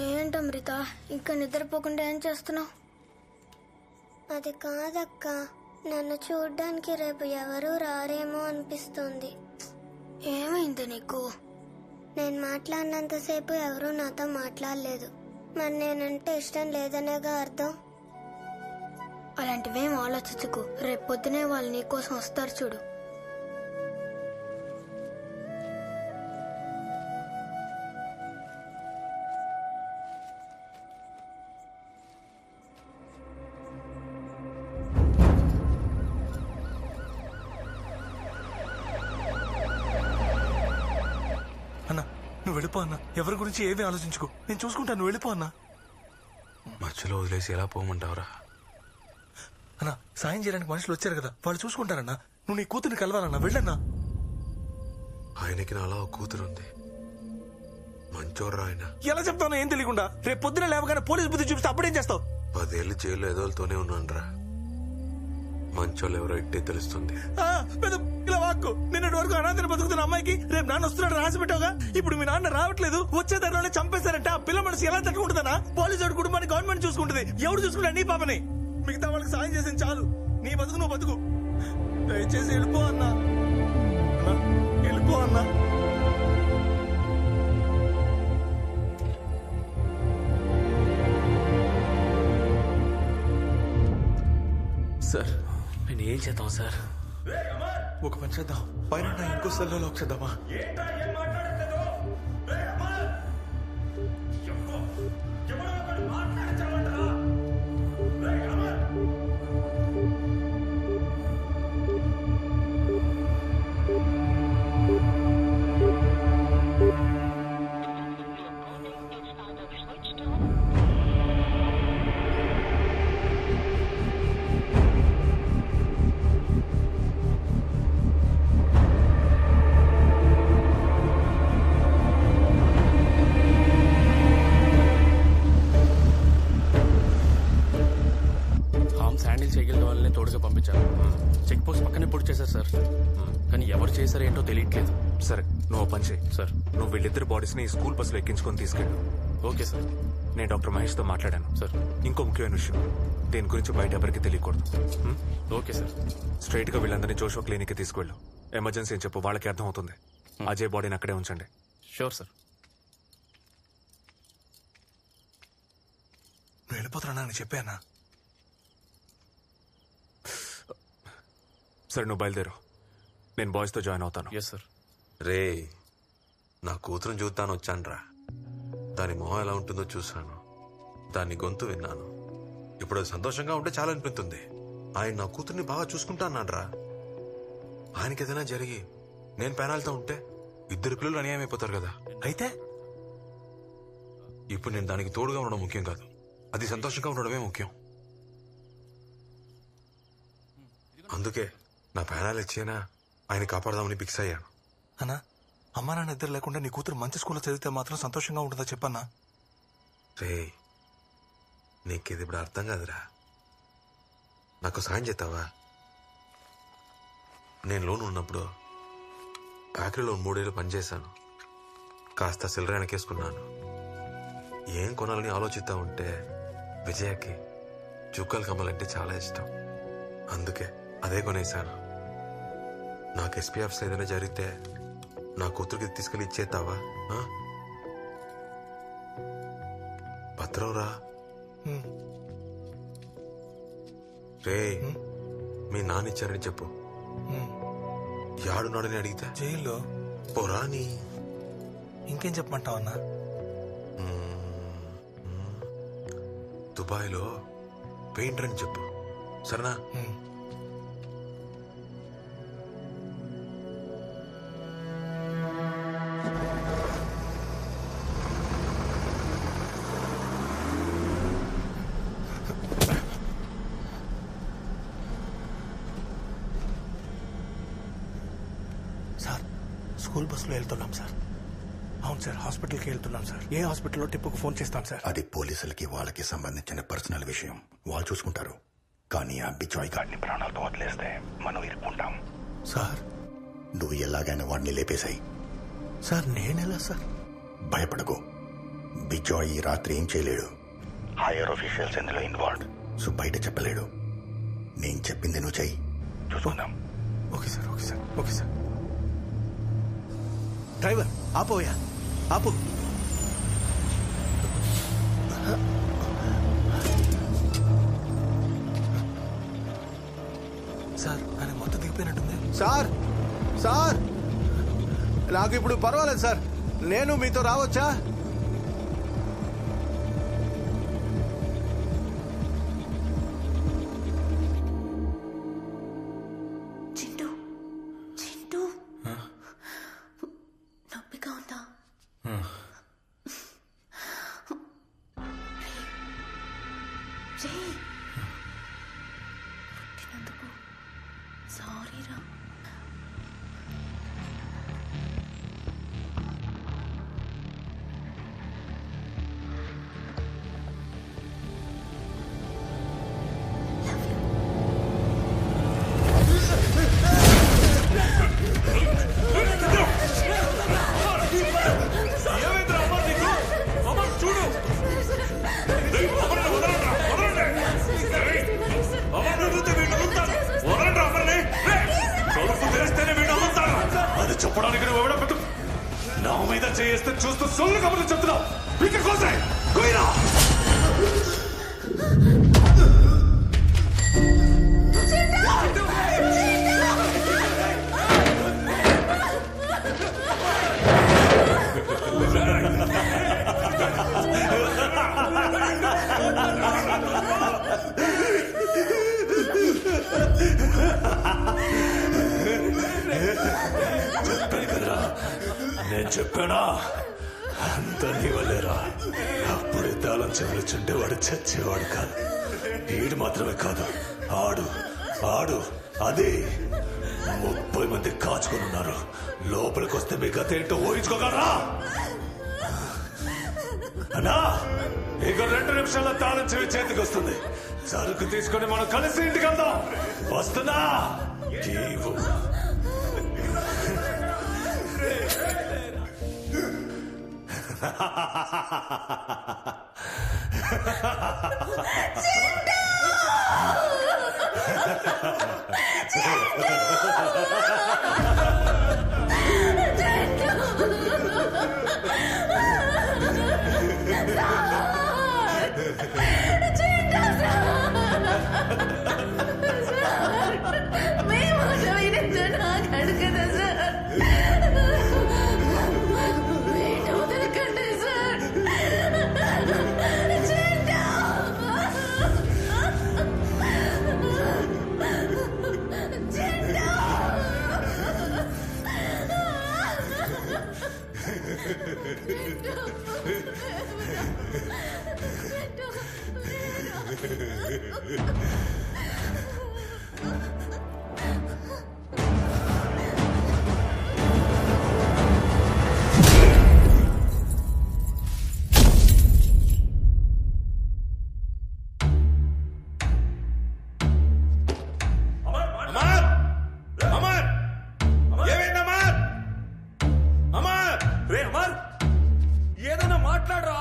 ఏంటి అమృత? ఇంకా నిద్రపోకుండా ఏం చేస్తున్నావు? అది కాదక్క. నన్ను చూడ్డానికి రేపు ఎవరూ రారేమో అనిపిస్తుంది. ఏమైంది నీకు? నేను మాట్లాడినంతసేపు ఎవరూ నాతో మాట్లాడలేదు. మరి నేనంటే ఇష్టం లేదనేగా అర్థం? అలాంటివేం ఆలోచించుకు. రేపు పొద్దునే వాళ్ళు నీకోసం వస్తారు చూడు. నువ్వు వెళ్ళిపో అన్న. ఎవరి గురించి ఏమీ ఆలోచించుకో. నేను చూసుకుంటాను నువ్వు వెళ్ళిపో అన్న. మధ్యలో వదిలేసి ఎలా పోమంటావురా? అన్న సాయం చేయడానికి మనుషులు వచ్చారు కదా. వాళ్ళు చూసుకుంటారన్నా. నువ్వు నీ కూతుర్ని కలవాలన్నా. వెళ్ళన్నా. ఆయనకి నాలా ఒక కూతురు ఉంది. మంచోర్రా ఆయన. ఎలా చెప్తానో ఏం తెలియకుండా. రేపు పొద్దున లేవగానే పోలీస్ బుద్ధి చూపిస్తే అప్పుడేం చేస్తావు? పదేళ్ళు జైలు ఎదోలతోనే ఉన్నానురా. మంచోళ్ళు ఎవరో ఇట్టే తెలుస్తుంది. ఆ, పెద్ద ఇలా వాక్కు. నిన్నటి వరకు అనాథని బతుకుతున్న అమ్మాయికి రేపు నాన్న వస్తున్నాడు రాసి పెట్టావుగా? ఇప్పుడు మీ నాన్న రావట్లేదు. వచ్చే దారిలోనే చంపేశారంటే. ఆ పిల్ల మనసు ఎలా తట్టుకుంటుందన్నా? పోలీసు వాడి కుటుంబాన్ని గవర్నమెంట్ చూసుకుంటుంది. ఎవడు చూసుకుంటా నీ పాపని. మిగతా వాళ్ళకి సాయం చేసింది చాలు. నీ బతుకు నువ్వు బతుకు. దయచేసి వెళ్ళిపో అన్నా. అన్నా, వెళ్ళిపో అన్నా. సార్ నేను ఏం చేద్దాం సార్? ఒక పని చేద్దాం. పైన ఇంకో సెల్లో లాక్ చేద్దామా? నువ్వు పని చేయి. సార్. నువ్వు వీళ్ళిద్దరు బాడీస్ని స్కూల్ బస్సులో ఎక్కించుకొని తీసుకెళ్ళు. Okay sir. నేను డాక్టర్ మహేష్తో మాట్లాడాను. సార్. ఇంకో ముఖ్యమైన విషయం. దీని గురించి బయట ఎవరికి తెలియకూడదు. హ్మ్? Okay sir. స్ట్రైట్గా వీళ్ళందరినీ జోషో క్లినిక్కి తీసుకువెళ్ళు ఎమర్జెన్సీ అని చెప్పు వాళ్ళకి అర్థం అవుతుంది అజయ్ బాడీని అక్కడే ఉంచండి. Sure sir. నువ్వు వెళ్ళిపోతున్నా అని చెప్పానా సరే నువ్వు బయలుదేరు. నేను బాయ్స్తో జాయిన్ అవుతాను. ఎస్ సార్ రే నా కూతురుని చూద్దాను వచ్చానురా. దాని మొహం ఎలా ఉంటుందో చూశాను. దాని గొంతు విన్నాను. ఇప్పుడు అది సంతోషంగా ఉంటే చాలా అనిపిస్తుంది. ఆయన నా కూతుర్ని బాగా చూసుకుంటాన్నాడ్రా. ఆయనకి ఏదైనా జరిగి నేను పెనాలతో ఉంటే ఇద్దరు పిల్లలు అన్యాయం కదా. అయితే? ఇప్పుడు నేను దానికి తోడుగా ఉండడం ముఖ్యం కాదు. అది సంతోషంగా ఉండడమే ముఖ్యం. అందుకే నా పేనాలు ఇచ్చేనా? ఆయన కాపాడదామని ఫిక్స్ అయ్యాను. అన్నా అమ్మా నాన్న ఇద్దరు లేకుండా నీ కూతురు మంచి స్కూల్లో చదివితే మాత్రం సంతోషంగా ఉంటుందా చెప్పన్నా? రే నీకు ఇది ఇప్పుడు అర్థం కాదురా. నాకు సాయం చేస్తావా? నేను లోన్ ఉన్నప్పుడు ఫ్యాక్టరీలో మూడేళ్ళు పనిచేశాను. కాస్త సిల్లర వెనకేసుకున్నాను. ఏం కొనాలని ఆలోచిస్తా ఉంటే విజయకి జుక్కలు కమ్మలంటే చాలా ఇష్టం. అందుకే అదే కొనేశాను. నాకు ఎస్పీఎఫ్స్ ఏదైనా జరిగితే నా కూతురికి తీసుకెళ్ళి ఇచ్చేస్తావా? ఆ? భద్రం రా. రే మీ నాన్న ఇచ్చారని చెప్పు. యాడున్నాడని అడిగితే? జైల్లో? పోరా నీ. ఇంకేం చెప్పమంటావు అన్నా? దుబాయ్లో పెయింటర్ అని చెప్పు. సరేనా? స్కూల్ బస్సులో వెళ్తున్నాం సార్. అవును సార్. హాస్పిటల్కి వెళ్తున్నాం సార్. ఏ హాస్పిటల్లో టిప్పుకు ఫోన్ చేస్తాం సార్? అది పోలీసులకి వాళ్ళకి సంబంధించిన పర్సనల్ విషయం. వాళ్ళు చూసుకుంటారు. కానీ ఆ బిచాయ్ గాడిని ప్రాణాలతో వదిలేస్తే మనం ఇరుక్కుంటాం. సార్. నువ్వు ఎలాగైనా వాడిని లేపేశాయి. సార్ నేనెలా సార్? భయపడకు. బిజాయ్ ఈ రాత్రి ఏం చేయలేడు. హైయర్ ఆఫీషియల్స్ ఇందులో ఇన్వాల్వ్ సో బయట చెప్పలేడు. నేను చెప్పింది నువ్వు చెయ్యి. చూసుకుందాం. Okay sir. Okay sir. Okay sir. Driver ఆపోయా ఆపు. సార్ ఆయన మొత్తం దిగిపోయినట్టుంది. సార్ సార్ నాకు ఇప్పుడు పర్వాలేదు సార్. నేను మీతో రావచ్చా? సారీ నా చేస్తే చూస్తూ సొల్లు కబుర్లు చెప్తున్నావు చెప్పానా? అంత నీ వల్లేరా అప్పుడే తాళం చెవులుచుంటే వాడు చచ్చేవాడు కాదు. వీడు మాత్రమే కాదు. ఆడు. ఆడు. అదే. ముప్పై మంది కాచుకొని ఉన్నారు. లోపలికి వస్తే మీ గత ఏంటో ఊహించుకోగలరా? అన్నా ఇక రెండు నిమిషాల్లో తాళం చెవి చేతికి వస్తుంది. సరుకు తీసుకొని మనం కలిసి ఇంటికి వెళ్దాం. వస్తున్నా? ハハハハハ రే అమర్ ఏదైనా మాట్లాడరా?